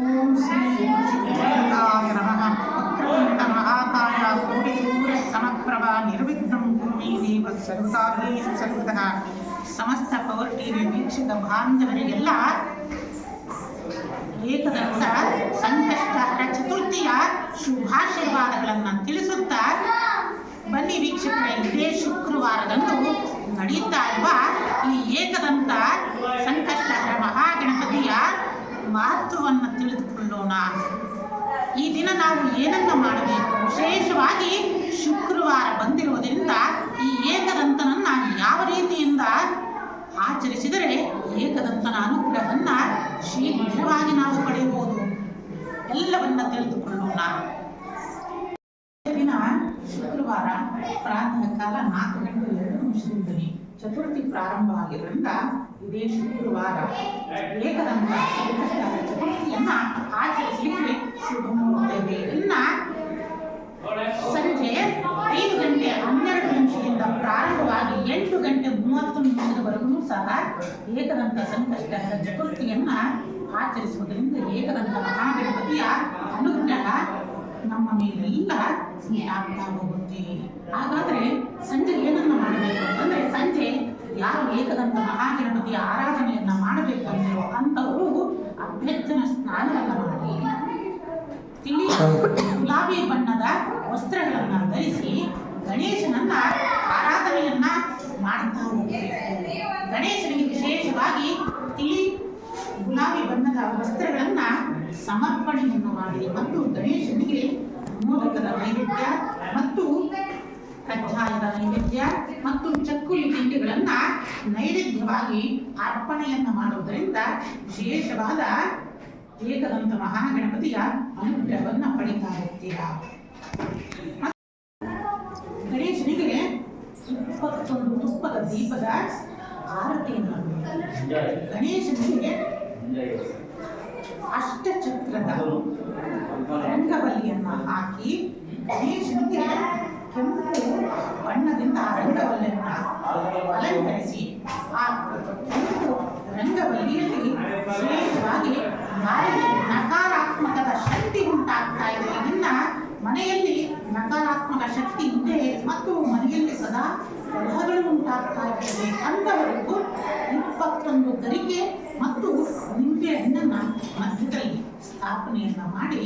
ಓಂ ಶ್ರೀ ಸಿದ್ಧಲಿಂಗಾಯ ನಮಃ ವಕ್ರತುಂಡ ಮಹಾಕಾಯ ಸಮಪ್ರಭ ನಿರ್ವಿಘ್ನಂ ಭೂಮಿ ದೇವ ಸರ್ವಕಾರ್ಯೇಷು ಸರ್ವತಃ ಸಮಸ್ತ ಪವರ್ ಟಿವಿ ವೀಕ್ಷಕ ಬಾಂಧವರಿಗೆಲ್ಲ ಏಕದಂತ ಸಂಕಷ್ಟ ಚತುರ್ಥಿಯ ಶುಭಾಶೀರ್ವಾದಗಳನ್ನು ತಿಳಿಸುತ್ತಾ ಬನ್ನಿ ವೀಕ್ಷಕರ ಇದೇ ಶುಕ್ರವಾರದಂದು ನಡೆಯುತ್ತಾ ಇರುವ ಈ ಏಕದಂತ ಸಂಕಷ್ಟಹರ ಮಹಾಗಣಪತಿಯ ಮಹತ್ವವನ್ನು ತಿಳಿದುಕೊಳ್ಳೋಣ ಈ ದಿನ ನಾವು ಏನನ್ನ ಮಾಡಬೇಕು? ವಿಶೇಷವಾಗಿ ಶುಕ್ರವಾರ ಬಂದಿರುವುದರಿಂದ ಈ ಏಕದಂತನನ್ನ ಯಾವ ರೀತಿಯಿಂದ ಆಚರಿಸಿದರೆ ಏಕದಂತನ ಅನುಗ್ರಹವನ್ನ ಶೀಘ್ರವಾಗಿ ನಾವು ಪಡೆಯಬಹುದು? ಎಲ್ಲವನ್ನ ತಿಳಿದುಕೊಳ್ಳೋಣ ದಿನ ಶುಕ್ರವಾರ ಪ್ರಾತಃ ಕಾಲ ನಾಲ್ಕು ಗಂಟೆ ಎರಡು ನಿಮಿಷದಿಂದಲೇ ಚತುರ್ಥಿ ಪ್ರಾರಂಭ ಆಗಿದ್ದರಿಂದ ಇದೇ ಶುಕ್ರವಾರ ಏಕದಂತ ಸಂಕಷ್ಟದ ಚತುರ್ಥಿಯನ್ನು ಆಚರಿಸಲಿಕ್ಕೆ ಶುಭ ಮುಹೂರ್ತವಿದೆ ಇನ್ನು ಸಂಜೆ ಐದು ಗಂಟೆ ಹನ್ನೆರಡು ನಿಮಿಷದಿಂದ ಪ್ರಾರಂಭವಾಗಿ ಎಂಟು ಗಂಟೆ ಮೂವತ್ತು ನಿಮಿಷದವರೆಗೂ ಸಹ ಏಕದಂತ ಸಂಕಷ್ಟದ ಚತುರ್ಥಿಯನ್ನು ಆಚರಿಸುವುದರಿಂದ ಏಕದಂತ ಮಹಾಗಣಪತಿಯ ಅನುಗ್ರಹ ನಮ್ಮ ಮೇಲೆಲ್ಲ ಆಗ್ತಾ ಹೋಗುತ್ತೆ. ಹಾಗಾದರೆ ಸಂಜೆ ಏನನ್ನು ಮಾಡಬೇಕು? ಅಂತಂದರೆ ಸಂಜೆ ಯಾರು ಏಕದಂತ ಮಹಾಗಣಪತಿಯ ಆರಾಧನೆಯನ್ನ ಮಾಡಬೇಕು ಮಾಡಬೇಕಂದ್ರೋ ಅಂತವರು ಅಭ್ಯರ್ಥನ ಸ್ನಾನವನ್ನು ಮಾಡಿ ತಿಳಿ ಗುಲಾಬಿ ಬಣ್ಣದ ವಸ್ತ್ರಗಳನ್ನ ಧರಿಸಿ ಗಣೇಶನನ್ನ ಆರಾಧನೆಯನ್ನ ಮಾಡ್ತಾ ಹೋಗಬೇಕು. ಗಣೇಶನಿಗೆ ವಿಶೇಷವಾಗಿ ತಿಳಿ ಗುಲಾಬಿ ಬಣ್ಣದ ವಸ್ತ್ರಗಳನ್ನ ಸಮರ್ಪಣೆಯನ್ನು ಮಾಡಿ ಮತ್ತು ಗಣೇಶನಿಗೆ ಮೋದಕದ ಕಜ್ಜಾಯದ ನೈವೇದ್ಯ ಮತ್ತು ಚಕ್ಕುಲಿ ತಿಂಡಿಗಳನ್ನ ನೈವೇದ್ಯವಾಗಿ ಅರ್ಪಣೆಯನ್ನ ಮಾಡುವುದರಿಂದ ವಿಶೇಷವಾದ ಏಕದಂತ ಮಹಾಗಣಪತಿಯ ಅನುಗ್ರಹವನ್ನ ಪಡಿತಾ ಇರ್ತೀರಾ ಗಣೇಶನಿಗೆ ಇಪ್ಪತ್ತೊಂದು ತುಪ್ಪದ ದೀಪದ ಆರತಿಯನ್ನು. ಗಣೇಶನಿಗೆ ಅಷ್ಟಚಕ್ರದ ರಂಗವಲ್ಲಿಯನ್ನ ಹಾಕಿ ಗಣೇಶನಿಗೆ ಕೆಂಪು ಬಣ್ಣದಿಂದ ಆ ರಂಗವಲ್ಲಿಯನ್ನ ಅಲಂಕರಿಸಿ ಆ ರಂಗವಲ್ಲಿಯಲ್ಲಿ ವಿಶೇಷವಾಗಿ ನಾಯಿಗೆ ನಕಾರಾತ್ಮಕದ ಶಕ್ತಿ ಉಂಟಾಗ್ತಾ ಇದೆ. ಇನ್ನ ಮನೆಯಲ್ಲಿ ನಕಾರಾತ್ಮಕ ಶಕ್ತಿ ಇದೆ ಮತ್ತು ಮನೆಯಲ್ಲಿ ಸದಾ ಕಲಹಗಳು ಉಂಟಾಗ್ತಾ ಇರ್ತದೆ ಅಂತವರಿಗೂ ಇಪ್ಪತ್ತೊಂದು ಗರಿಕೆ ಮತ್ತು ನಿಂಬೆ ಹಣ್ಣನ್ನ ಮಧ್ಯದಲ್ಲಿ ಸ್ಥಾಪನೆಯನ್ನ ಮಾಡಿ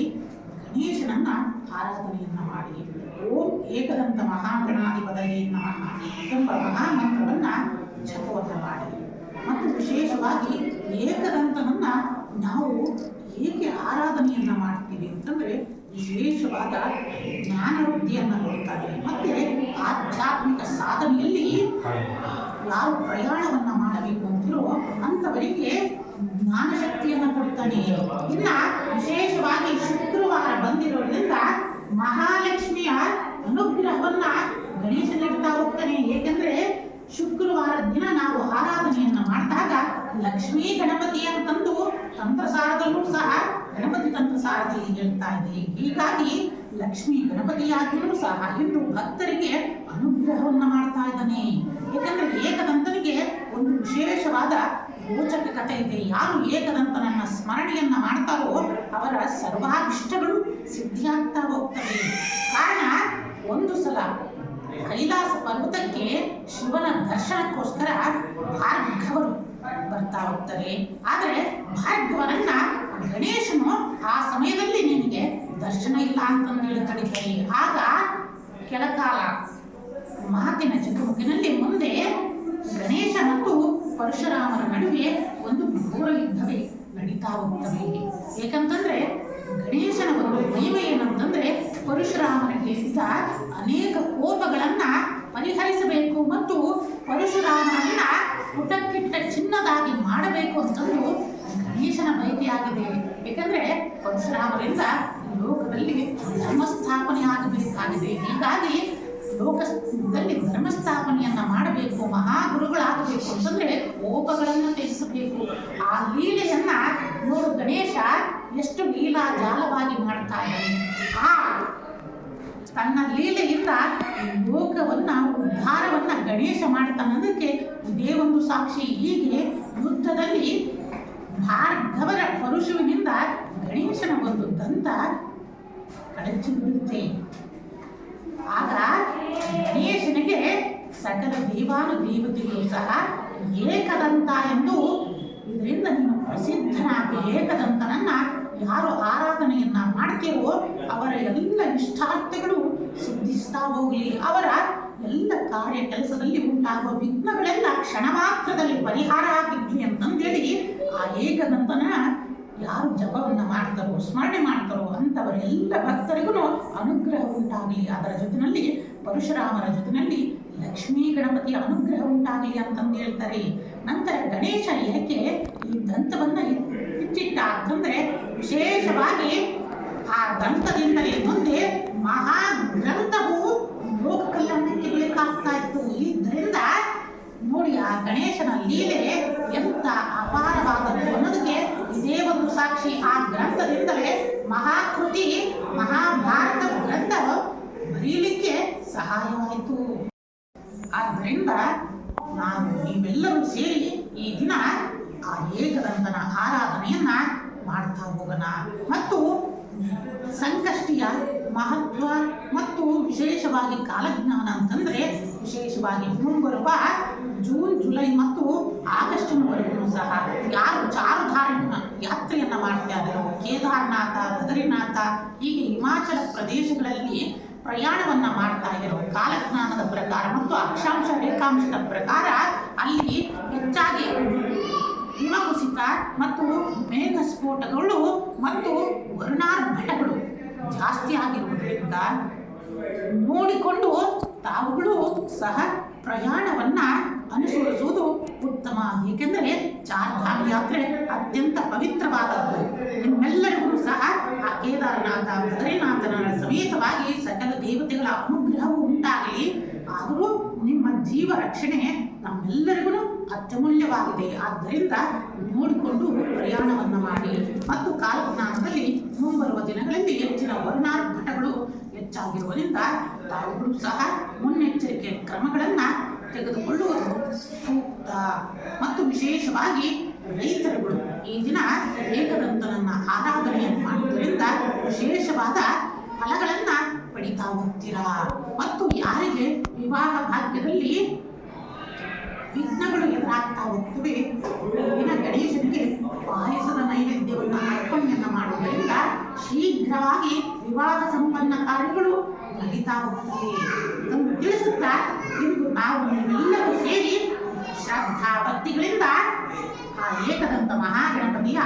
ಗಣೇಶನನ್ನ ಆರಾಧನೆಯನ್ನ ಮಾಡಿ. ಓಂ ಏಕದಂತ ಮಹಾಗಣಾಧಿಪತಯೇ ನಮಃ ಎಂಬ ಮಹಾಮಂತ್ರವನ್ನು ಜಪವನ್ನು ಮಾಡಿ. ಮತ್ತು ವಿಶೇಷವಾಗಿ ಏಕದಂತವನ್ನು ನಾವು ಏಕೆ ಆರಾಧನೆಯನ್ನು ಮಾಡ್ತೀವಿ ಅಂತಂದರೆ ವಿಶೇಷವಾದ ಜ್ಞಾನ ಕೊಡ್ತಾರೆ ಮತ್ತು ಆಧ್ಯಾತ್ಮಿಕ ಸಾಧನೆಯಲ್ಲಿ ಯಾವ ಪ್ರಯಾಣವನ್ನು ಮಾಡಬೇಕು ಅಂತಿರೋ ಅಂತವರಿಗೆ ಜ್ಞಾನ ಶಕ್ತಿಯನ್ನು ಕೊಡ್ತಾನೆ. ಇನ್ನ ವಿಶೇಷವಾಗಿ ಶುಕ್ರವಾರ ಬಂದಿರೋದ್ರಿಂದ ಮಹಾಲಕ್ಷ್ಮಿಯ ಅನುಗ್ರಹವನ್ನ ಗಣೇಶ ನೀಡ್ತಾ ಹೋಗ್ತಾನೆ. ಏಕೆಂದ್ರೆ ಶುಕ್ರವಾರ ದಿನ ನಾವು ಆರಾಧನೆಯನ್ನ ಮಾಡಿದಾಗ ಲಕ್ಷ್ಮೀ ಗಣಪತಿ ಅಂತಂದು ತಂತ್ರಸಾರದಲ್ಲೂ ಸಹ ಗಣಪತಿ ತಂತ್ರಸಾರದಲ್ಲಿ ಹೇಳ್ತಾ ಇದೆ ಹೀಗಾಗಿ ಲಕ್ಷ್ಮೀ ಗಣಪತಿಯಾಗಿಯೂ ಸಹ ಇನ್ನು ಭಕ್ತರಿಗೆ ಅನುಗ್ರಹವನ್ನ ಮಾಡ್ತಾ ಇದ್ದಾನೆ. ಏಕೆಂದ್ರೆ ಏಕದಂತನಿಗೆ ರೋಚಕ ಕಥೆ ಇದೆ. ಯಾರು ಏಕದಂತನನ್ನ ಸ್ಮರಣೆಯನ್ನ ಮಾಡ್ತಾರೋ ಅವರ ಸರ್ವಾಭಿಷ್ಟಗಳು ಸಿದ್ಧಿಯಾಗ್ತಾ ಹೋಗ್ತವೆ. ಕಾರಣ ಒಂದು ಸಲ ಕೈಲಾಸ ಪರ್ವತಕ್ಕೆ ಶಿವನ ದರ್ಶನಕ್ಕೋಸ್ಕರ ಭಾರ್ಗವರು ಬರ್ತಾ ಹೋಗ್ತಾರೆ. ಆದರೆ ಭಾರ್ಗವರನ್ನ ಗಣೇಶನು ಆ ಸಮಯದಲ್ಲಿ ನಿನಗೆ ದರ್ಶನ ಇಲ್ಲ ಅಂತಂದು ಹೇಳ್ತಾರೆ ಆಗ ಕೆಲಕಾಲ ಮಾತಿನ ಚಕಮಕಿನಲ್ಲಿ ಮುಂದೆ ಗಣೇಶ ಮತ್ತು ಪರಶುರಾಮರ ನಡುವೆ ಒಂದು ಘೋರ ಯುದ್ಧವೇ ನಡೀತಾ ಹೋಗ್ತವೆ ಏಕಂತಂದ್ರೆ ಗಣೇಶನ ಒಂದು ಮಹಿಮೆ ಏನಂತಂದ್ರೆ ಪರಶುರಾಮನಿಗೆ ಇದ್ದ ಅನೇಕ ಕೋಪಗಳನ್ನ ಪರಿಹರಿಸಬೇಕು ಮತ್ತು ಪರಶುರಾಮನನ್ನ ಪುಟಕ್ಕಿಟ್ಟ ಚಿನ್ನದಾಗಿ ಮಾಡಬೇಕು ಅಂತಂದು ಗಣೇಶನ ಬಯಕೆಯಾಗಿದೆ ಏಕೆಂದ್ರೆ ಪರಶುರಾಮರಿಂದ ಲೋಕದಲ್ಲಿ ಧರ್ಮ ಸ್ಥಾಪನೆ ಆಗಬೇಕಾಗಿದೆ. ಹೀಗಾಗಿ ಲೋಕದಲ್ಲಿ ಧರ್ಮ ಧರ್ಮಸ್ಥಾಪನೆಯನ್ನ ಮಾಡಬೇಕು, ಮಹಾಗುರುಗಳಾಗಬೇಕು ಅಂತಂದ್ರೆ ಕೋಪಗಳನ್ನು ತ್ಯಜಿಸಬೇಕು. ಆ ಲೀಲೆಯನ್ನ ನೋಡು ಗಣೇಶ ಎಷ್ಟು ಲೀಲಾ ಜಾಲವಾಗಿ ಮಾಡ್ತಾ ಇದ್ದಾನೆ. ಆ ತನ್ನ ಲೀಲೆಯಿಂದ ಲೋಕವನ್ನ, ಉದ್ಧಾರವನ್ನ ಗಣೇಶ ಮಾಡ್ತಾನದಕ್ಕೆ ಇದೇ ಒಂದು ಸಾಕ್ಷಿ. ಹೀಗೆ ಯುದ್ಧದಲ್ಲಿ ಭಾರ್ಗವರ ಪರಶುವಿನಿಂದ ಗಣೇಶನ ಒಂದು ದಂತ ಕಳಚಿ ಬಿಡುತ್ತೆ ಆಗ ಗಣೇಶನಿಗೆ ಸಕಲ ದೇವಾನು ದೇವತೆಗಳು ಸಹ ಏಕದಂತ ಎಂದು ಇದರಿಂದ ನೀನು ಪ್ರಸಿದ್ಧನಾದ ಏಕದಂತನನ್ನ ಯಾರು ಆರಾಧನೆಯನ್ನ ಮಾಡ್ತೀವೋ ಅವರ ಎಲ್ಲ ಇಷ್ಟಾರ್ಥಗಳು ಸಿದ್ಧಿಸ್ತಾ ಹೋಗಲಿ. ಅವರ ಎಲ್ಲ ಕಾರ್ಯ ಕೆಲಸದಲ್ಲಿ ಉಂಟಾಗುವ ವಿಘ್ನಗಳೆಲ್ಲ ಕ್ಷಣ ಮಾತ್ರದಲ್ಲಿ ಪರಿಹಾರ ಆಗಿದ್ವಿ ಅಂತಂದೇಳಿ ಆ ಏಕದಂತನ ಯಾರು ಜಪವನ್ನ ಮಾಡ್ತಾರೋ, ಸ್ಮರಣೆ ಮಾಡ್ತಾರೋ ಅಂಥವರೆಲ್ಲ ಭಕ್ತರಿಗೂ ಅನುಗ್ರಹ ಉಂಟಾಗಲಿ. ಅದರ ಜೊತೆಯಲ್ಲಿ ಪರಶುರಾಮರ ಜೊತೆಯಲ್ಲಿ ಲಕ್ಷ್ಮೀ ಗಣಪತಿಯ ಅನುಗ್ರಹ ಉಂಟಾಗಲಿ ಅಂತಂದು ಹೇಳ್ತಾರೆ. ನಂತರ ಗಣೇಶ ಏಕೆ ಈ ದಂತವನ್ನು ಇಚ್ಚಿಟ್ಟ ಅಂತಂದ್ರೆ ವಿಶೇಷವಾಗಿ ಆ ದಂತದಿಂದಲೇ ಮುಂದೆ ಮಹಾ ಗ್ರಂಥವು ಲೋಕ ಕಲ್ಯಾಣಕ್ಕೆ ಬೇಕಾಗ್ತಾ ಇತ್ತು. ಇದರಿಂದ ನೋಡಿ ಆ ಗಣೇಶನ ಲೀಲೆ ಎಂತ ಅಪಾರವಾದದ್ದು ಅನ್ನೋದಕ್ಕೆ ಇದೇ ಒಂದು ಸಾಕ್ಷಿ ಆ ಗ್ರಂಥದಿಂದಲೇ ಮಹಾಕೃತಿ ಮಹಾಭಾರತ ಗ್ರಂಥ ಬರೀಲಿಕ್ಕೆ ಸಹಾಯವಾಯಿತು. ಆದ್ದರಿಂದ ನಾವು ನೀವೆಲ್ಲರೂ ಸೇರಿ ಈ ದಿನ ಆ ಏಕದಂತನ ಆರಾಧನೆಯನ್ನ ಮಾಡ್ತಾ ಹೋಗೋಣ. ಮತ್ತು ಸಂಕಷ್ಟಿಯ ಮಹತ್ವ ಮತ್ತು ವಿಶೇಷವಾಗಿ ಕಾಲಜ್ಞಾನ ಅಂತಂದ್ರೆ ವಿಶೇಷವಾಗಿ ಮುಂಬರುವ ಜೂನ್, ಜುಲೈ ಮತ್ತು ಆಗಸ್ಟ್ನವರೆಗೂ ಸಹ ಯಾರು ಚಾರುಧಾರಣ ಯಾತ್ರೆಯನ್ನು ಮಾಡ್ತಾ ಕೇದಾರನಾಥ, ಬದರಿನಾಥ, ಹೀಗೆ ಹಿಮಾಚಲ ಪ್ರದೇಶಗಳಲ್ಲಿ ಪ್ರಯಾಣವನ್ನು ಮಾಡ್ತಾ ಇರೋ ಕಾಲಜ್ಞಾನದ ಪ್ರಕಾರ ಮತ್ತು ಅಕ್ಷಾಂಶ ರೇಖಾಂಶದ ಪ್ರಕಾರ ಅಲ್ಲಿ ಹೆಚ್ಚಾಗಿ ಹಿಮಕುಸಿತ ಮತ್ತು ಮೇಘಸ್ಫೋಟಗಳು ಮತ್ತು ವರ್ಣಾರ್ಭಟಗಳು ಜಾಸ್ತಿ ಆಗಿರುವುದರಿಂದ ನೋಡಿಕೊಂಡು ತಾವುಗಳು ಸಹ ಪ್ರಯಾಣವನ್ನ ಅನುಸರಿಸುವುದು ಉತ್ತಮ. ಏಕೆಂದರೆ ಚಾರ್ಧಾಮ ಯಾತ್ರೆ ಅತ್ಯಂತ ಪವಿತ್ರವಾದದ್ದು. ನಿಮ್ಮೆಲ್ಲರಿಗೂ ಸಹ ಆ ಕೇದಾರನಾಥ, ಬದ್ರಿನಾಥನ ಸಮೇತವಾಗಿ ಸಕಲ ದೇವತೆಗಳ ಅನುಗ್ರಹವು ಉಂಟಾಗಲಿ. ಆದರೂ ಜೀವ ರಕ್ಷಣೆ ನಮ್ಮೆಲ್ಲರಿಗೂ ಅತ್ಯಮೂಲ್ಯವಾಗಿದೆ. ಆದ್ದರಿಂದ ನೋಡಿಕೊಂಡು ಪ್ರಯಾಣವನ್ನು ಮಾಡಿ. ಮತ್ತು ಕಾಲಜ್ಞಾನದಲ್ಲಿ ಮುಂಬರುವ ದಿನಗಳಲ್ಲಿ ಹೆಚ್ಚಿನ ವರ್ಣಾರ್ಭಟಗಳು ಹೆಚ್ಚಾಗಿರುವುದರಿಂದ ತಾವುಗಳು ಸಹ ಮುನ್ನೆಚ್ಚರಿಕೆ ಕ್ರಮಗಳನ್ನು ತೆಗೆದುಕೊಳ್ಳುವುದು ಸೂಕ್ತ. ಮತ್ತು ವಿಶೇಷವಾಗಿ ರೈತರುಗಳು ಈ ದಿನ ಏಕದಂತನನ್ನ ಆರಾಧನೆಯನ್ನು ಮಾಡುವುದರಿಂದ ವಿಶೇಷವಾದ ಫಲಗಳನ್ನು ಪಡಿತಾ ಹೋಗ್ತೀರಾ? ಮತ್ತು ಯಾರಿಗೆ ವಿವಾಹ ವಿಘ್ನಗಳು ಹೋಗ್ತೀವಿ ಹೂವಿನ ಗಣೇಶನಿಗೆ ಪಾಯಸದ ನೈವೇದ್ಯವನ್ನು ಅರ್ಪಣೆಯನ್ನು ಮಾಡುವುದರಿಂದ ಶೀಘ್ರವಾಗಿ ವಿವಾದ ಸಂಪನ್ನ ಕಾರ್ಯಗಳು ನಡೀತಾ ಹೋಗ್ತವೆ ಇದನ್ನು ತಿಳಿಸುತ್ತಾ ಇಂದು ನಾವು ನೀವೆಲ್ಲರೂ ಸೇರಿ ಶ್ರದ್ಧಾ ಭಕ್ತಿಗಳಿಂದ ಆ ಏಕದಂತ ಮಹಾಗಣಪತಿಯ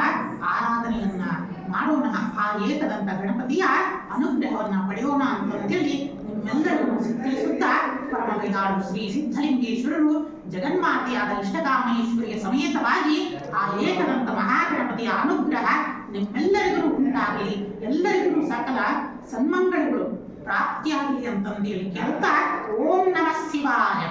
ಆರಾಧನೆಯನ್ನ ಮಾಡೋಣ. ಆ ಏಕದಂತ ಗಣಪತಿಯ ಅನುಗ್ರಹವನ್ನು ಪಡೆಯೋಣ ಅಂತೇಳಿ ನಿಮ್ಮೆಲ್ಲರಿಗೂ ತಿಳಿಸುತ್ತಾ ಪರಮದಯಾಳು ಶ್ರೀ ಸಿದ್ಧಲಿಂಗೇಶ್ವರರು ಜಗನ್ಮಾತೆಯಾದ ಇಷ್ಟಕಾಮೇಶ್ವರಿಯ ಸಮೇತವಾಗಿ ಆ ಏಕದಂತ ಮಹಾಗಣಪತಿಯ ಅನುಗ್ರಹ ನಿಮ್ಮೆಲ್ಲರಿಗೂ ಉಂಟಾಗಲಿ. ಎಲ್ಲರಿಗೂ ಸಕಲ ಸನ್ಮಂಗಳಗಳು ಪ್ರಾಪ್ತಿಯಾಗಲಿ ಅಂತಂದೇಳಿ ಕೇಳ್ತಾ ಓಂ ನಮಃ ಶಿವಾಯ.